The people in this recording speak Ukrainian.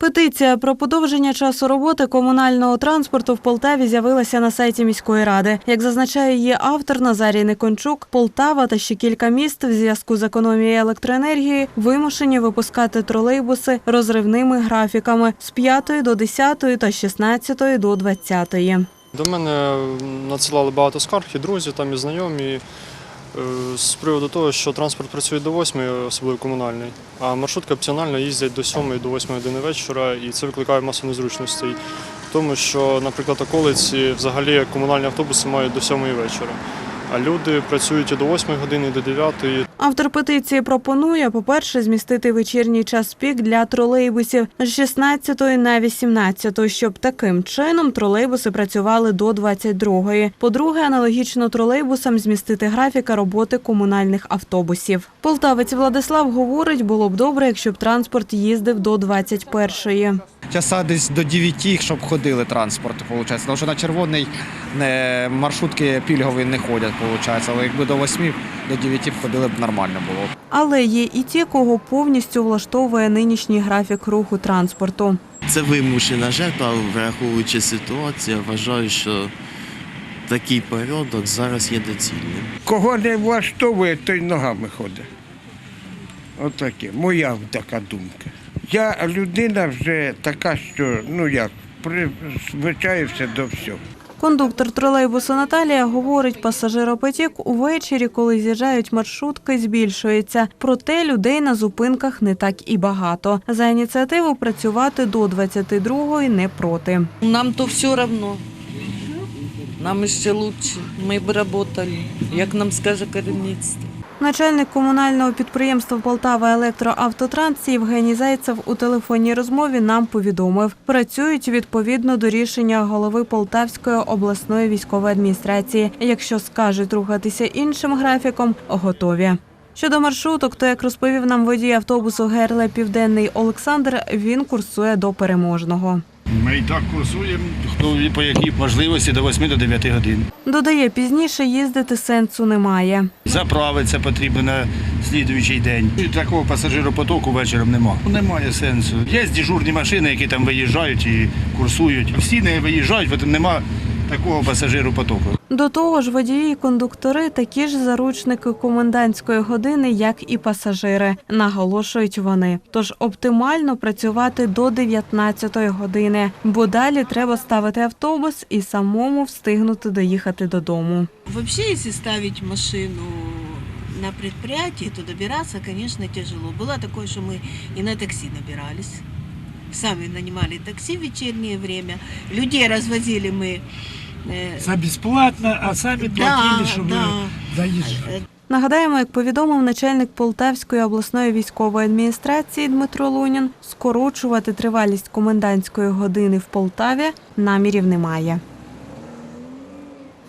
Петиція про подовження часу роботи комунального транспорту в Полтаві з'явилася на сайті міської ради. Як зазначає її автор Назарій Никончук, Полтава та ще кілька міст в зв'язку з економією електроенергії вимушені випускати тролейбуси розривними графіками з 5 до 10 та з 16 до 20. До мене надсилали багато скарг і друзі, там і знайомі з приводу того, що транспорт працює до 8, особливо комунальний, а маршрутки опціонально їздять до 7 до 8 години вечора, і це викликає масу незручностей. Тому, що, наприклад, околиці взагалі комунальні автобуси мають до 7 вечора, а люди працюють і до 8 години, і до 9. Автор петиції пропонує, по-перше, змістити вечірній час пік для тролейбусів з 16 на 18, щоб таким чином тролейбуси працювали до 22. По-друге, аналогічно тролейбусам змістити графіка роботи комунальних автобусів. Полтавець Владислав говорить, було б добре, якщо б транспорт їздив до 21. часа десь до 9, щоб ходили транспорт, виходить. Тому що на червоний е, маршрутки пільгові не ходять, виходить. Але якби до 8, до 9 ходили б нормально було. Але є і ті, кого повністю влаштовує нинішній графік руху транспорту. Це вимушена жертва, враховуючи ситуацію, я вважаю, що такий порядок зараз є доцільним. Кого не влаштовує, той ногами ходить. Отаке. Моя така думка. Я людина вже така, що ну як, призвичаюся до всього. Кондуктор тролейбусу Наталія говорить, пасажиропотік увечері, коли з'їжджають маршрутки, збільшується. Проте людей на зупинках не так і багато. За ініціативу працювати до 22-ї не проти. Нам то все одно. Нам ще лучше. Ми б працювали, як нам скаже керівництво. Начальник комунального підприємства Полтава Електроавтотранс Євгеній Зайцев у телефонній розмові нам повідомив, працюють відповідно до рішення голови Полтавської обласної військової адміністрації. Якщо скажуть рухатися іншим графіком, готові. Щодо маршруток, то як розповів нам водій автобусу ГРЛ Південний Олександр, він курсує до переможного. Ми і так курсуємо, хто по якій можливості до 8 до 9 годин. Додає, пізніше їздити сенсу немає. Заправитися потрібно на слідуючий день. І такого пасажиропотоку вечором немає. Немає сенсу. Є дежурні машини, які там виїжджають і курсують. Всі не виїжджають, бо нема такого пасажиропотоку. До того ж, водії і кондуктори такі ж заручники комендантської години, як і пасажири, наголошують вони. Тож оптимально працювати до 19-ї години, бо далі треба ставити автобус і самому встигнути доїхати додому. Вообще, если ставить машину на предприятии, то добираться, конечно, тяжело. Было такое, что мы и на такси добирались. Сами нанимали такси в вечернее время. Людей развозили мы. э, За безплатно, а самі да, платили, щоб да. доїжджати. Нагадаємо, як повідомив начальник Полтавської обласної військової адміністрації Дмитро Лунін, скорочувати тривалість комендантської години в Полтаві намірів немає.